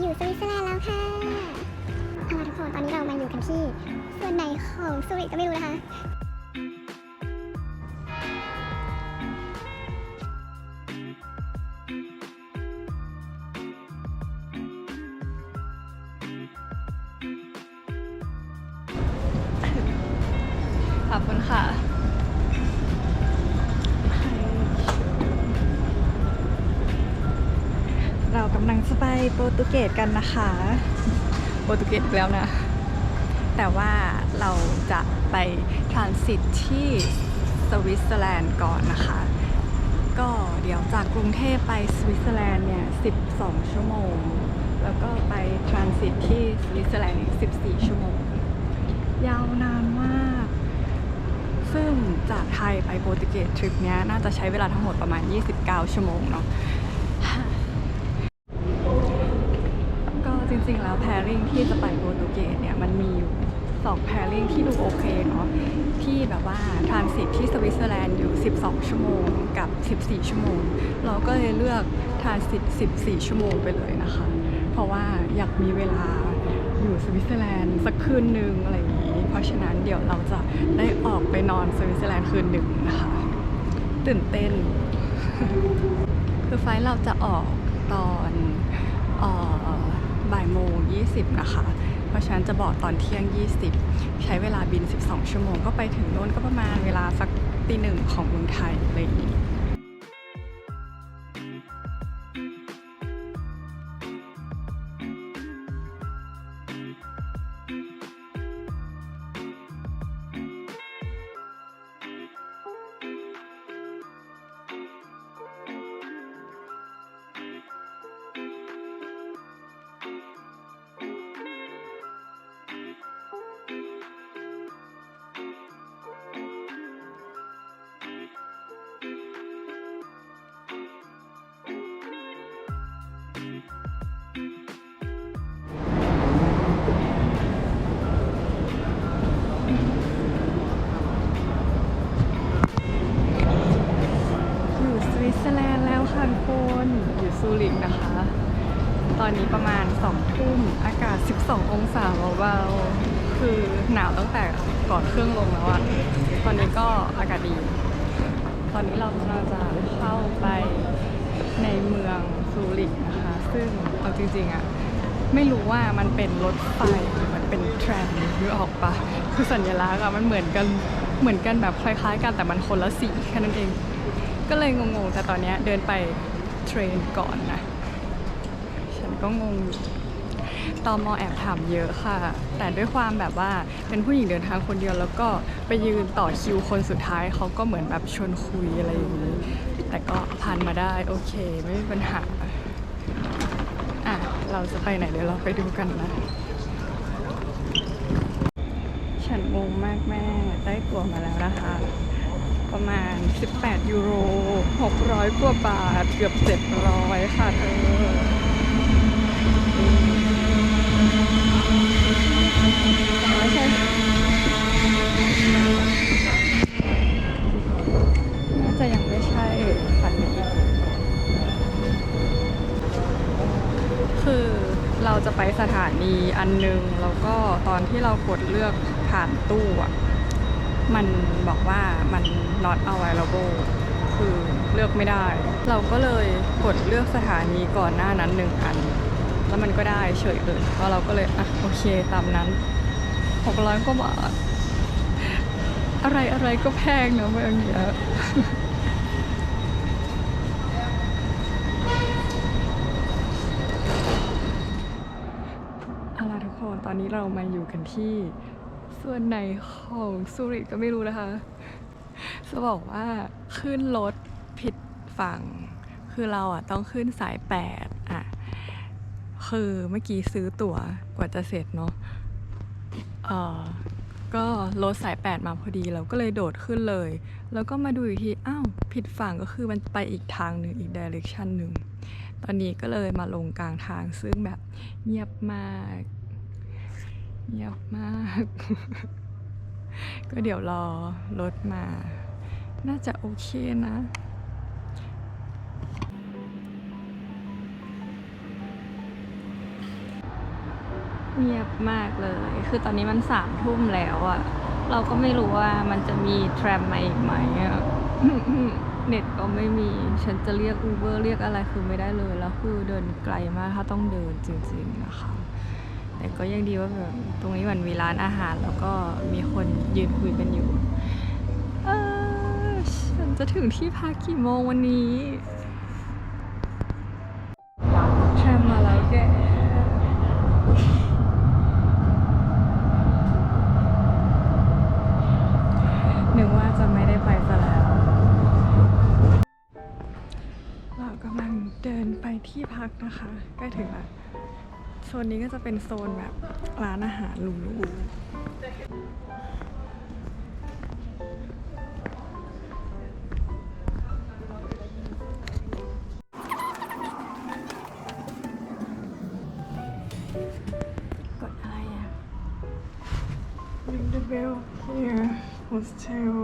อยู่สวิตเซอร์แลนด์แล้วค่ะเอาละทุกคนตอนนี้เรามาอยู่กันที่ส่วนไหนของสวิตก็ไม่รู้นะคะ ตุเกสกันนะคะ โปรตุเกสแล้วนะ แต่ว่าเราจะไปทรานสิตที่สวิตเซอร์แลนด์ก่อนนะคะ ก็เดี๋ยวจากกรุงเทพไปสวิตเซอร์แลนด์เนี่ย 12 ชั่วโมง แล้วก็ไปทรานสิตที่สวิตเซอร์แลนด์อีก 14 ชั่วโมง ยาวนานมาก ซึ่งจากไทยไปโปรตุเกสทริปนี้น่าจะใช้เวลาทั้งหมดประมาณ 29 ชั่วโมงเนาะ ก็จ ริงๆ แล้วแพริ่งที่จะไปโปรตุเกสเนี่ยมันมีอยู่สองแพริ่งที่ดูโอเคเนาะที่แบบว่าทรานสิตที่สวิตเซอร์แลนด์อยู่ 12 ชั่วโมงกับ 14 ชั่วโมง เราก็เลยเลือกทรานสิต14 ชั่วโมงไปเลยนะคะ เพราะว่าอยากมีเวลาอยู่สวิตเซอร์แลนด์สักคืนหนึ่งอะไรอย่างนี้ เพราะฉะนั้นเดี๋ยวเราจะได้ออกไปนอนสวิตเซอร์แลนด์คืนหนึ่งนะคะ ตื่นเต้น คือไฟล์เราจะออกตอนเออ บ่ายโมง20 นะคะ เพราะฉะนั้นจะบอกตอนเที่ยง 20 ใช้เวลาบิน 12 ชั่วโมงก็ไปถึงโน่นก็ประมาณเวลาสักตีหนึ่งของเมืองไทยอะไรอย่างนี้ ประมาณ2ทุ่มอากาศ 12 องศาเบาๆคือหนาวตั้งแต่ก่อนเครื่องลงแล้วอะตอนนี้ก็อากาศดี ตอนนี้เรากำลังจะเข้าไปในเมืองซูริกนะคะ ซึ่งเอาจริงๆอะไม่รู้ว่ามันเป็นรถไฟหรือมันเป็นแทรนหรือออกปะคือสัญลักษณ์อะมันเหมือนกันเหมือนกันแบบคล้ายๆ กันแต่มันคนละสีแค่นั้นเอง ก็เลยงงๆแต่ตอนนี้เดินไปเทรนก่อนนะ ก็งงตอมอแอบถามเยอะค่ะ แต่ด้วยความแบบว่าเป็นผู้หญิงเดินทางคนเดียวแล้วก็ไปยืนต่อคิวคนสุดท้ายเขาก็เหมือนแบบชวนคุยอะไรอย่างนี้ แต่ก็ผ่านมาได้โอเค ไม่มีปัญหาอะเราจะไปไหนเดี๋ยวเราไปดูกันนะ ฉันงงมากแม่ได้ตั๋วมาแล้วนะคะ ประมาณ 18 ยูโร 600 กว่าบาท เกือบ 700 ค่ะเธอ คันนี้คือเราจะไปสถานีอันหนึง แล้วก็ตอนที่เรากดเลือกผ่านตู้อะ มันบอกว่ามัน not available คือเลือกไม่ได้ เราก็เลยกดเลือกสถานีก่อนหน้านั้นหนึ่งอัน แล้วมันก็ได้เฉยเลยก็เราก็เลยอะโอเคตามนั้นหกร้อยกว่าบาท อะไรอะไรก็แพงเนอะเมืองเนี้ยเอาล่ะทุกคนตอนนี้เรามาอยู่กันที่ส่วนไหนของซูริกก็ไม่รู้นะคะ จะบอกว่าขึ้นรถผิดฝั่ง คือเราอะต้องขึ้นสายแปด คือเมื่อกี้ซื้อตั๋วกว่าจะเสร็จเนาะเออก็รถสายแปดมาพอดีเราก็เลยโดดขึ้นเลย แล้วก็มาดูอีกที อ้าว ผิดฝั่งก็คือมันไปอีกทางหนึ่งอีกดิเรกชันหนึ่ง ตอนนี้ก็เลยมาลงกลางทางซึ่งแบบเงียบมาก เงียบมาก ก็เดี๋ยวรอรถมา น่าจะโอเคนะ เงียบมากเลย คือตอนนี้มันสามทุ่มแล้วอะเราก็ไม่รู้ว่ามันจะมีแทรมมาอีกไหมอะเน็ตก็ไม่มี ฉันจะเรียกอูเบอร์เรียกอะไรคือไม่ได้เลย แล้วคือเดินไกลมาก ถ้าต้องเดินจริงๆนะคะ แต่ก็ยังดีว่าแบบตรงนี้มันมีร้านอาหาร แล้วก็มีคนยืนคุยกันอยู่ เออ ฉันจะถึงที่พักกี่โมงวันนี้ แทรมมาแล้วแก นึกว่าจะไม่ได้ไปซะแล้ว เรา กำลังเดินไปที่พักนะคะใกล้ถึงแล้วโซนนี้ก็จะเป็นโซนแบบร้านอาหารหรูๆกดอะไรอะ Ring the bell here hostel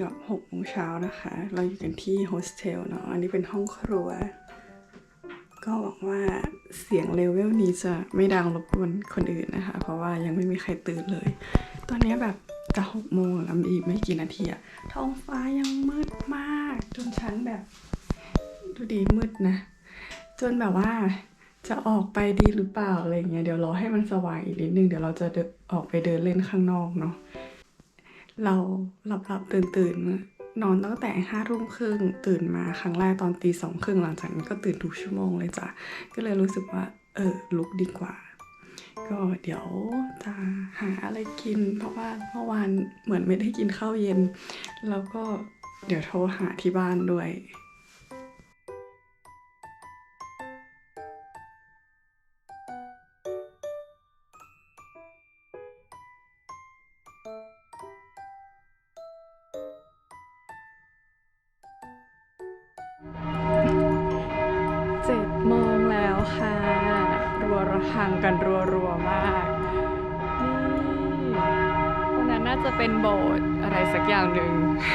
กือบเกือบหกโมงเช้านะคะ เราอยู่กันที่โฮสเทลเนาะ อันนี้เป็นห้องครัว ก็หวังว่าเสียงเลเวลนี้จะไม่ดังรบกวนคนอื่นนะคะ เพราะว่ายังไม่มีใครตื่นเลย ตอนนี้แบบจะหกโมงแล้วอีกไม่กี่นาทีอะท้องฟ้ายังมืดมาก จนฉันแบบ ดูดีมืดนะ จนแบบว่าจะออกไปดีหรือเปล่าอะไรเงี้ยเดี๋ยวรอให้มันสว่างอีกนิดนึงเดี๋ยวเราจะออกไปเดินเล่นข้างนอกเนาะ เราหลับหลับตื่นตื่นๆนอนตั้งแต่ห้าทุ่มครึ่งตื่นมาครั้งแรกตอนตีสองครึ่งหลังจากนั้นก็ตื่นทุกชั่วโมงเลยจ้ะก็เลยรู้สึกว่า เออลุกดีกว่า ก็เดี๋ยวจะหาอะไรกิน เพราะว่าเมื่อวานเหมือนไม่ได้กินข้าวเย็น แล้วก็เดี๋ยวโทรหาที่บ้านด้วย รัวระฆังกันรัวๆมากนี่ตรงนั้นน่าจะเป็นโบสถ์อะไรสักอย่างหนึ่งไม่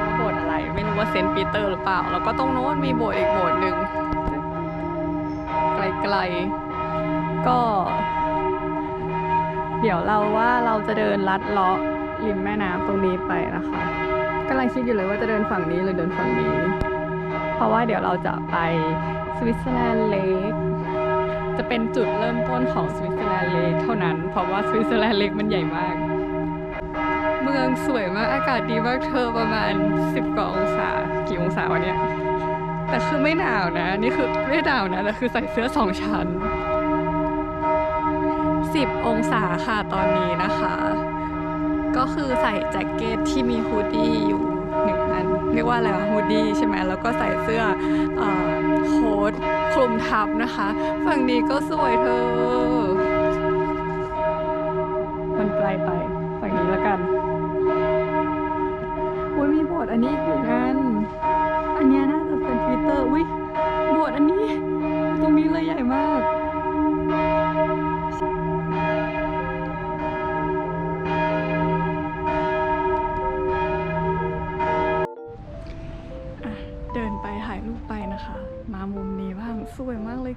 รู้ว่าโบสถ์อะไร ไม่รู้ว่าเซนต์ปีเตอร์หรือเปล่า แล้วก็ตรงโน้นมีโบสถ์อีกโบสถ์หนึ่งไกลๆ ก็ เดี๋ยวเราว่าเราจะเดินลัดเลาะริมแม่น้ำตรงนี้ไปนะคะกำลังคิดอยู่เลยว่าจะเดินฝั่งนี้หรือเดินฝั่งนี้ เพราะว่าเดี๋ยวเราจะไป สวิตเซอร์แลนด์เลกจะเป็นจุดเริ่มต้นของสวิตเซอร์แลนด์เลกเท่านั้น เพราะว่าสวิตเซอร์แลนด์เลกมันใหญ่มาก เมืองสวยมากอากาศดีมากเธอประมาณ 10กว่าองศากี่องศาวะเนี่ยแต่คือไม่หนาวนะ นี่คือไม่หนาวนะแต่คือใส่เสื้อสองชั้น 10 องศาค่ะตอนนี้นะคะ ก็คือใส่แจ็คเก็ตที่มีฮูดดี้อยู่ เรียกว่าอะไรวะฮูดดี้ใช่ไหมแล้วก็ใส่เสื้ออโค้ทคลุมทับนะคะ ฝั่งนี้ก็สวยเธอ มันไกลไป ฝั่งนี้แล้วกันอุ้ยมีโบสถ์อันนี้อีกหนึ่งอันอันนี้น่าจะเป็นทวิตเตอร์อุ้ยโบสถ์อันนี้ ตรงนี้เลยใหญ่มาก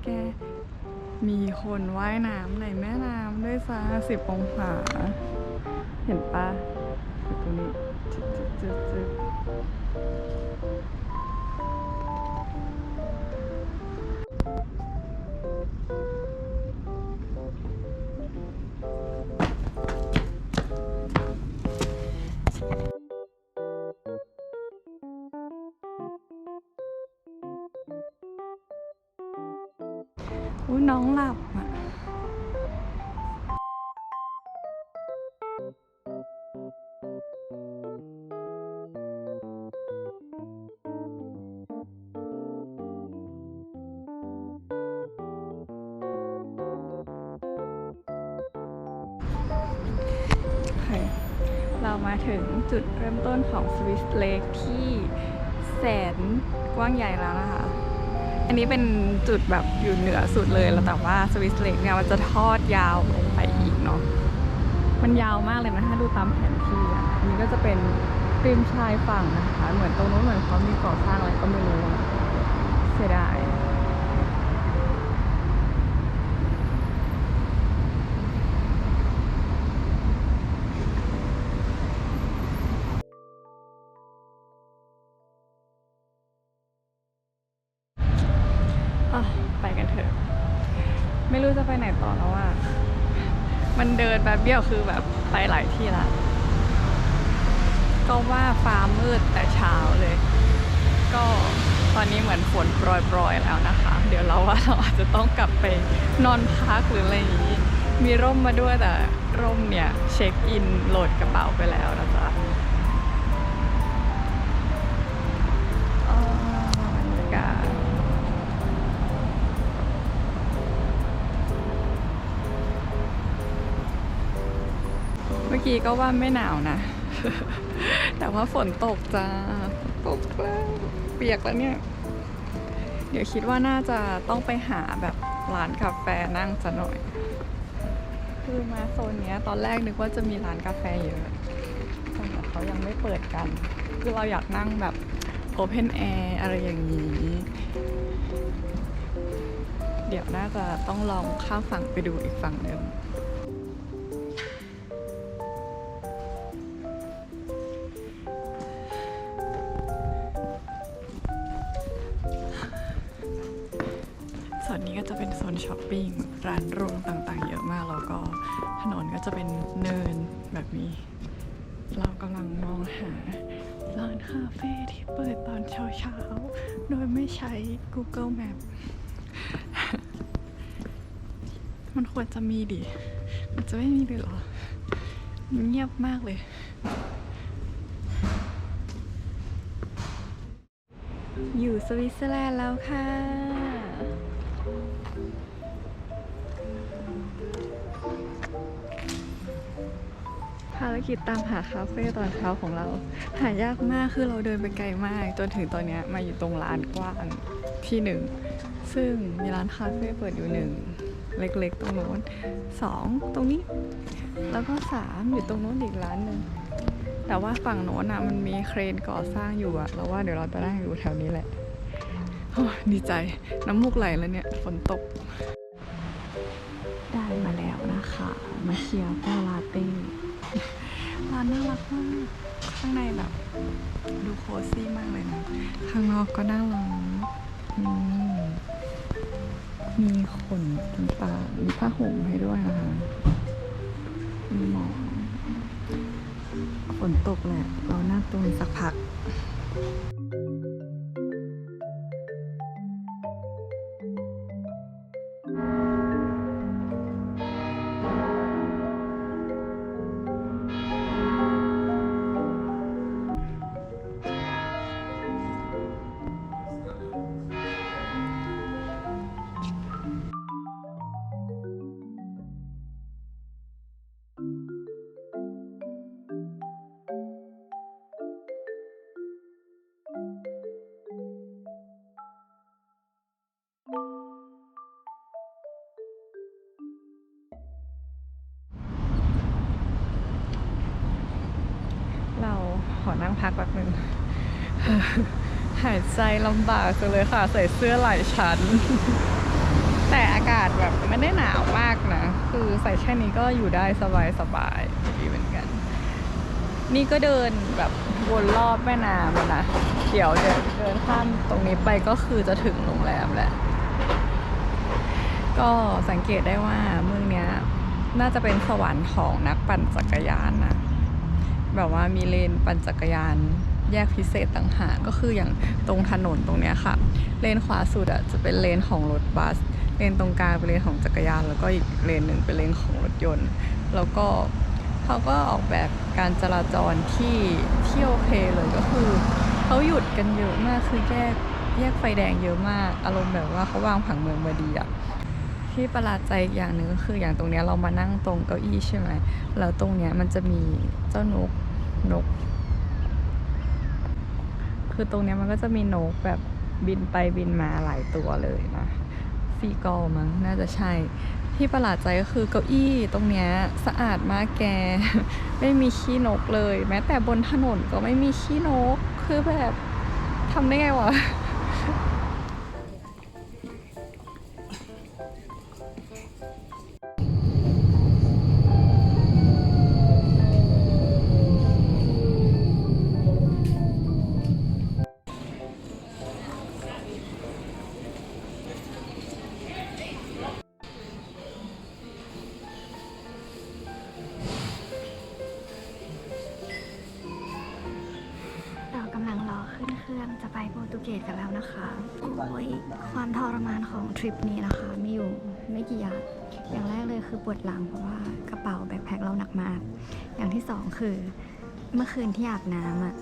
แก มีคนว่ายน้ำในแม่น้ำด้วยซะสิบองศาเห็นปะตรงนี้จึ๊ดจึ๊ดจึ๊ด มาถึงจุดเริ่มต้นของสวิสเลกที่แสนกว้างใหญ่แล้วนะคะ อันนี้เป็นจุดแบบอยู่เหนือสุดเลยแล้วแต่ว่าสวิสเลกเนี่ยมันจะทอดยาวลงไปอีกเนาะ มันยาวมากเลยนะถ้าดูตามแผนที่อะอันนี้ก็จะเป็นริมชายฝั่งนะคะ เหมือนตรงนู้นเหมือนเขามีก่อสร้างอะไรก็ไม่รู้เสียดาย ไปกันเถอะ ไม่รู้จะไปไหนต่อแล้วอะ มันเดินแบบเบี้ยวคือแบบไปหลายที่ละ ก็ว่าฟ้ามืดแต่เช้าเลย ก็ตอนนี้เหมือนฝนโปรยๆแล้วนะคะ เดี๋ยวเราว่าเราอาจจะต้องกลับไปนอนพักหรืออะไรอย่างนี้ มีร่มมาด้วยแต่ร่มเนี่ยเช็คอินโหลดกระเป๋าไปแล้วนะจ๊ะ มื่อกี้ก็ว่าไม่หนาวนะ แต่ว่าฝนตกจ้าตกแล้วเปียกแล้วเนี่ย เดี๋ยวคิดว่าน่าจะต้องไปหาแบบร้านกาแฟนั่งจะหน่อย คือมาโซนเนี้ย ตอนแรกนึกว่าจะมีร้านกาแฟเยอะแต่เขายังไม่เปิดกัน คือเราอยากนั่งแบบโอเพนแอร์อะไรอย่างนี้ เดี๋ยวน่าจะต้องลองข้ามฝั่งไปดูอีกฝั่งหนึ่ง ช้อปปิ้งร้านรวงต่างๆ เยอะมาก แล้วก็ถนนก็จะเป็นเนินแบบนี้ เรากำลังมองหาร้านคาเฟ่ที่เปิดตอนเช้าๆ โดยไม่ใช้ Google Map มันควรจะมีดิ มันจะไม่มีเลยเหรอ เงียบมากเลยอยู่สวิตเซอร์แลนด์แล้วค่ะ กิจตามหาคาเฟ่ตอนเช้าของเรา หายากมากคือเราเดินไปไกลมาก จนถึงตอนนี้มาอยู่ตรงร้านกว้างที่หนึ่งซึ่งมีร้านคาเฟ่เปิดอยู่หนึ่งเล็กๆ ตรงโน้นสองตรงนี้ แล้วก็สามอยู่ตรงโน้นอีกร้านหนึ่งแต่ว่าฝั่งโน้นอะมันมีเครนก่อสร้างอยู่อะเราว่าเดี๋ยวเราจะนั่งอยู่แถวนี้แหละดีใจน้ำมูกไหลแล้วเนี่ยฝนตก ได้มาแล้วนะคะ มาเชียร์โปลาเต้ ร้านน่ารักมาก ข้างในแบบ ดูโคซี่มากเลยนะ ข้างนอกก็น่ารักนี่มีขนต่างๆมีผ้าห่มให้ด้วยนะคะ มีหมอนฝนตกแหละ เราหน้าตรงนี้สักพัก พักแบบนึง หายใจลำบากจังเลยค่ะ ใส่เสื้อหลายชั้น แต่อากาศแบบไม่ได้หนาวมากนะ คือใส่แค่นี้ก็อยู่ได้สบายสบายๆดีเหมือนกัน นี่ก็เดินแบบวนรอบแม่น้ำนะ เดี๋ยวเดินเดินข้ามตรงนี้ไปก็คือจะถึงโรงแรมแหละ ก็สังเกตได้ว่าเมืองเนี้ยน่าจะเป็นสวรรค์ของนักปั่นจักรยานนะ แบบว่ามีเลนปั่นจักรยานแยกพิเศษต่างหากก็คืออย่างตรงถนนตรงเนี้ยค่ะ เลนขวาสุดอะจะเป็นเลนของรถบัส เลนตรงกลางเป็นเลนของจักรยาน แล้วก็อีกเลนหนึ่งเป็นเลนของรถยนต์ แล้วก็เขาก็ออกแบบการจราจรที่ที่โอเคเลยก็คือเขาหยุดกันเยอะมากคือแยกแยกไฟแดงเยอะมาก อารมณ์แบบว่าเขาวางผังเมืองมาดีอะ ที่ประหลาดใจอีกอย่างหนึ่งก็คืออย่างตรงเนี้ยเรามานั่งตรงเก้าอี้ใช่ไหมแล้วตรงเนี้ยมันจะมีเจ้านกนก คือตรงเนี้ยมันก็จะมีนกแบบบินไปบินมาหลายตัวเลยนะซีกอลมั้งน่าจะใช่ ที่ประหลาดใจก็คือเก้าอี้ตรงเนี้ยสะอาดมากแก ไม่มีขี้นกเลย แม้แต่บนถนนก็ไม่มีขี้นกคือแบบทำได้ไงวะื่องจะไปโปรตุเกสกันแล้วนะคะ โอ้ยความทรมานของทริปนี้นะคะ มีอยู่ไม่กี่อย่าง อย่างแรกเลยคือปวดหลังเพราะว่ากระเป๋าแบ็คแพคเราหนักมาก อย่างที่สองคือ เมื่อคืนที่อาบน้ำอะ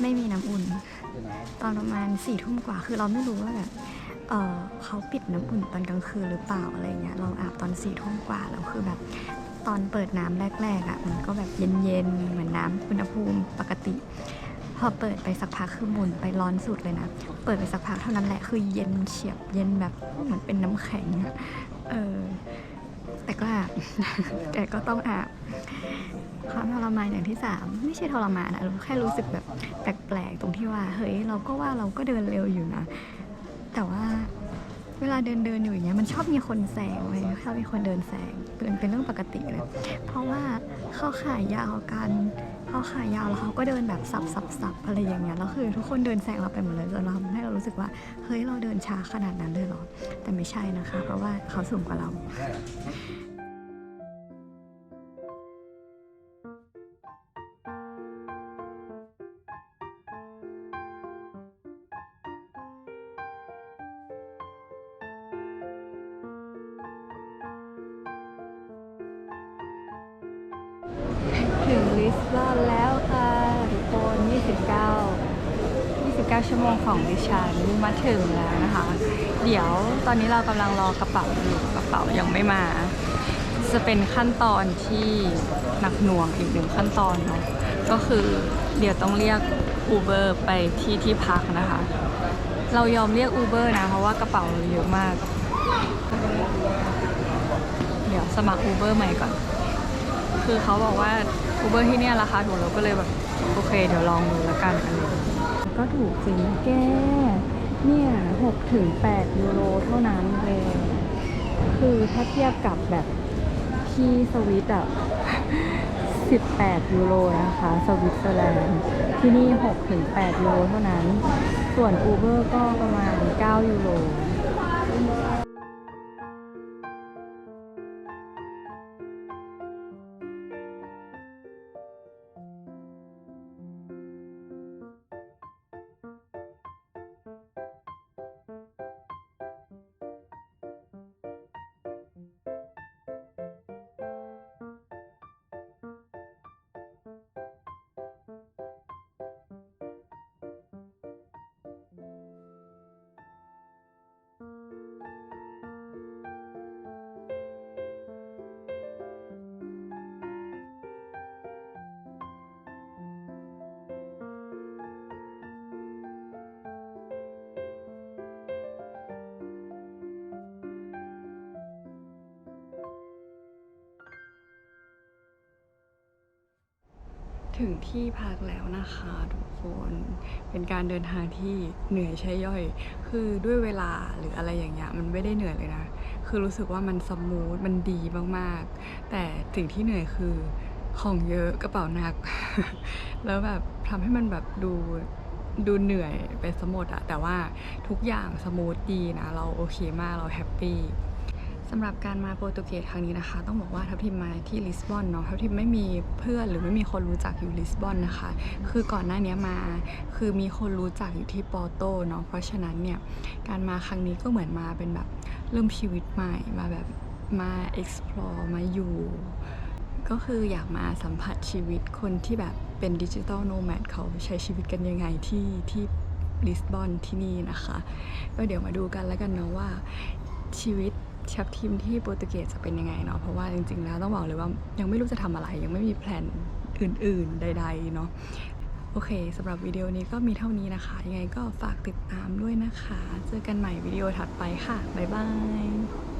ไม่มีน้ำอุ่น ตอนประมาณสี่ทุ่มกว่า คือเราไม่รู้ว่าแบบเออเขาปิดน้ำอุ่นตอนกลางคืนหรือเปล่าอะไรเงี้ย เราอาบตอนสี่ทุ่มกว่าแล้วคือแบบตอนเปิดน้ำแรกๆอะมันก็แบบเย็นๆเหมือนน้ำอุณหภูมิปกติ อเปิดไปสักพักคือหมุนไปร้อนสุดเลยนะ เปิดไปสักพักเท่านั้นแหละคือเย็นเฉียบเย็นแบบเหมือนเป็นน้ำแข็งเออแต่ก็อาบแต่ก็ต้องอาบความทรมานอย่างที่สามไม่ใช่ทรมานอะแค่รู้สึกแบบแปลกๆตรงที่ว่า เฮ้ย เราก็ว่าเราก็เดินเร็วอยู่นะ แต่ว่าเวลาเดินเดินอยู่อย่างเงี้ยมันชอบมีคนแซงเลยชอบมีคนเดินแซงเป็นเป็นเรื่องปกติเลย เพราะว่าเข้าขายยาวกัน เขาขายาวแล้วเขาก็เดินแบบสับสับสับอะไรอย่างเงี้ยแล้วคือทุกคนเดินแซงเราไปหมดเลยจนเราทำให้เรารู้สึกว่าเฮ้ยเราเดินช้าขนาดนั้นเลยเหรอแต่ไม่ใช่นะคะ เพราะว่าเขาสูงกว่าเรา ลิสบอนแล้วค่ะทุกคน 29 29 ชั่วโมงของดิฉันมาถึงแล้วนะคะ เดี๋ยวตอนนี้เรากำลังรอกระเป๋าอยู่กระเป๋ายังไม่มา จะเป็นขั้นตอนที่หนักหน่วงอีกหนึ่งขั้นตอนเนาะก็คือเดี๋ยวต้องเรียก Uber ไปที่ที่พักนะคะ เรายอมเรียก Uber นะเพราะว่ากระเป๋าเราเยอะมาก เดี๋ยวสมัคร Uber ใหม่ก่อน คือเขาบอกว่า Uber ที่เนี่ยราคาถูกเราก็เลยแบบโอเค เดี๋ยวลองดูแล้วกันอะไรอย่างเงี้ยก็ถูกจริงนแกเนี่ย6ถึง8ยูโรเท่านั้นเลยคือถ้าเทียบกับแบบที่สวิตอะ18 ยูโรนะคะ สวิตเซอร์แลนด์ ที่นี่6ถึง8ยูโรเท่านั้น ส่วน Uber ก็ประมาณ 9 ยูโร ถึงที่พักแล้วนะคะทุกคนเป็นการเดินทางที่เหนื่อยใช่ย่อย คือด้วยเวลาหรืออะไรอย่างเงี้ยมันไม่ได้เหนื่อยเลยนะ คือรู้สึกว่ามันสมูทมันดีมากๆ แต่สิ่งที่เหนื่อยคือของเยอะกระเป๋าหนัก แล้วแบบทำให้มันแบบดูดูเหนื่อยไปสมดอะแต่ว่าทุกอย่างสมูทดีนะ เราโอเคมากเราแฮปปี้ำหรับการมาโปรตุเกสครั้งนี้นะคะ ต้องบอกว่าทัพทิมมาที่ลิสบอนเนาะทัพทิมไม่มีเพื่อนหรือไม่มีคนรู้จักอยู่ลิสบอนนะคะ คือก่อนหน้านี้มาคือมีคนรู้จักอยู่ที่ปอร์โตเนาะเพราะฉะนั้นเนี่ยการมาครั้งนี้ก็เหมือนมาเป็นแบบเริ่มชีวิตใหม่มาแบบมา explore มาอยู่ ก็คืออยากมาสัมผัสชีวิตคนที่แบบเป็นดิจิ t a ลโนแมดเขาใช้ชีวิตกันยังไงที่ที่ลิสบอนที่นี่นะคะ ก็เดี๋ยวมาดูกันแล้วกันเนาะว่าชีวิต ชับทีมที่โปรตุเกสจะเป็นยังไงเนาะเพราะว่าจริงๆแล้วต้องบอกเลยว่ายังไม่รู้จะทำอะไร ยังไม่มีแผนอื่นๆใดๆเนาะโอเคสำหรับวิดีโอนี้ก็มีเท่านี้นะคะ ยังไงก็ฝากติดตามด้วยนะคะ เจอกันใหม่วิดีโอถัดไปค่ะ บ๊ายบาย